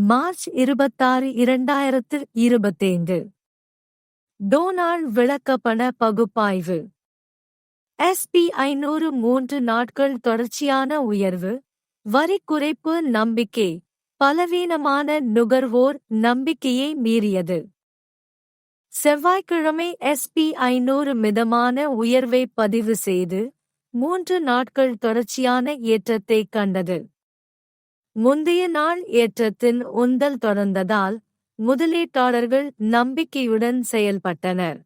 March இருபத்தாறு இரண்டாயிரத்து இருபத்தைந்து. டோனால்ட் விளக்கப்பண பகுப்பாய்வு. எஸ்பி ஐநூறு மூன்று நாட்கள் தொடர்ச்சியான உயர்வு. வரி குறைப்பு நம்பிக்கை. பலவீனமான நுகர்வோர் நம்பிக்கையை மீறியது. செவ்வாய்க்கிழமை எஸ்பி ஐநூறு மிதமான உயர்வை பதிவு செய்து மூன்று நாட்கள் தொடர்ச்சியான ஏற்றத்தை கண்டது. முந்தைய நாள் ஏற்றத்தின் உந்தல் தொடர்ந்ததால் முதலீட்டாளர்கள் நம்பிக்கையுடன் செயல்பட்டனர்.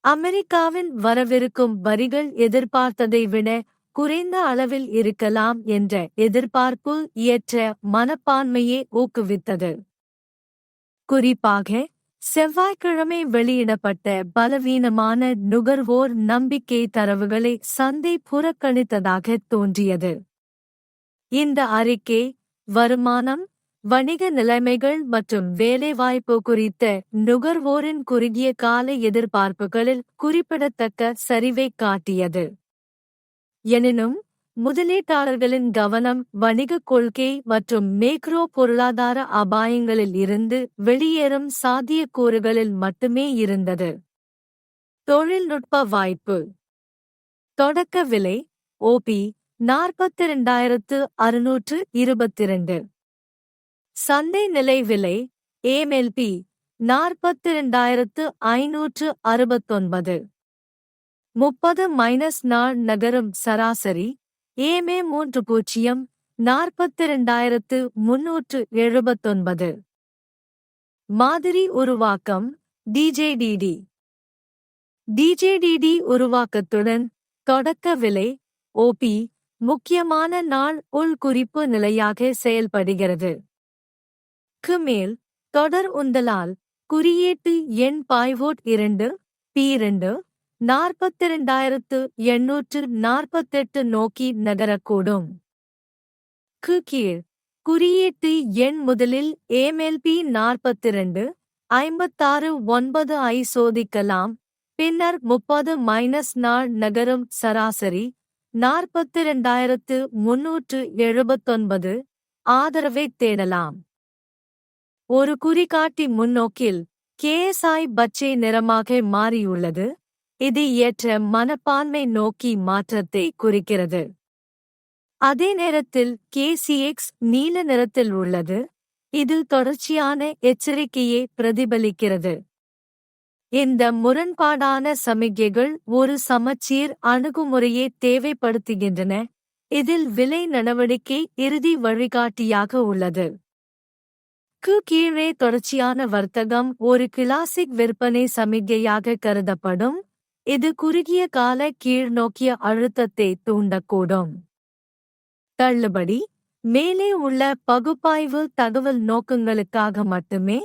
அமெரிக்காவின் வரவிருக்கும் வரிகள் எதிர்பார்த்ததை விட குறைந்த அளவில் இருக்கலாம் என்ற எதிர்பார்ப்பு ஏற்ற மனப்பான்மையை ஊக்குவித்தது. குறிப்பாக செவ்வாய்க்கிழமை வெளியிடப்பட்ட பலவீனமான நுகர்வோர் நம்பிக்கை தரவுகளை சந்தை புறக்கணித்ததாக தோன்றியது. இந்த அறிக்கை வருமானம் வணிக நிலைமைகள் மற்றும் வேலைவாய்ப்பு குறித்த நுகர்வோரின் குறுகிய கால எதிர்பார்ப்புகளில் குறிப்பிடத்தக்க சரிவை காட்டியது. எனினும் முதலீட்டாளர்களின் கவனம் வணிகக் கொள்கை மற்றும் மேக்ரோ பொருளாதார அபாயங்களில் இருந்து வெளியேறும் சாத்தியக்கூறுகளில் மட்டுமே இருந்தது. தொழில்நுட்ப வாய்ப்பு. தொடக்க விலை ஓபி நாற்பத்தி இரண்டாயிரத்து அறுநூற்று இருபத்திரண்டு. சந்தை நிலை விலை ஏமெல்பி நாற்பத்தி இரண்டாயிரத்து ஐநூற்று அறுபத்தொன்பது. முப்பது மைனஸ் நாள் நகரும் சராசரி ஏமே மூன்று பூஜ்ஜியம் நாற்பத்தி இரண்டாயிரத்து முன்னூற்று எழுபத்தொன்பது. மாதிரி உருவாக்கம் டிஜேடிடி டிஜேடிடி உருவாக்கத்துடன் தொடக்க விலை ஓபி முக்கியமான நாள் உள்குறிப்பு நிலையாக செயல்படுகிறது. மேல் தொடர் உந்தலால் குறியீட்டு எண் பாய்வோட் இரண்டு பி இரண்டு நாற்பத்திரண்டாயிரத்து எண்ணூற்று நாற்பத்தெட்டு நோக்கி நகரக்கூடும். கு கீழ் குறியீட்டு எண் முதலில் ஏமெல்பி நாற்பத்திரண்டு ஐம்பத்தாறு ஒன்பது ஐ சோதிக்கலாம் பின்னர் முப்பது மைனஸ் நாள் நகரும் சராசரி நாற்பத்திரண்டாயிரத்து முன்னூற்று எழுபத்தொன்பது. ஆதரவை தேடலாம். ஒரு குறிகாட்டி முன்னோக்கில் கேஎஸ்ஐ பச்சை நிறமாக மாறியுள்ளது. இது ஏற்ற மனப்பான்மை நோக்கி மாற்றத்தை குறிக்கிறது. அதே நேரத்தில் கேசிஎக்ஸ் நீல நிறத்தில் உள்ளது. இது தொடர்ச்சியான எச்சரிக்கையை பிரதிபலிக்கிறது. இந்த முரண்பாடான சமிக்ஞைகள் ஒரு சமச்சீர் அணுகுமுறையை தேவைப்படுத்துகின்றன. இதில் விலை நடவடிக்கை இறுதி வழிகாட்டியாக உள்ளது. க்கு கீழே தொடர்ச்சியான வர்த்தகம் ஒரு கிளாசிக் விற்பனை சமிகையாக கருதப்படும். இது குறுகிய கால கீழ்நோக்கிய அழுத்தத்தை தூண்டக்கூடும். தள்ளுபடி. மேலே உள்ள பகுப்பாய்வு தகவல் நோக்கங்களுக்காக மட்டுமே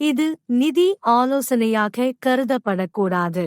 இது நிதி ஆலோசனையாக கருதப்படக்கூடாது.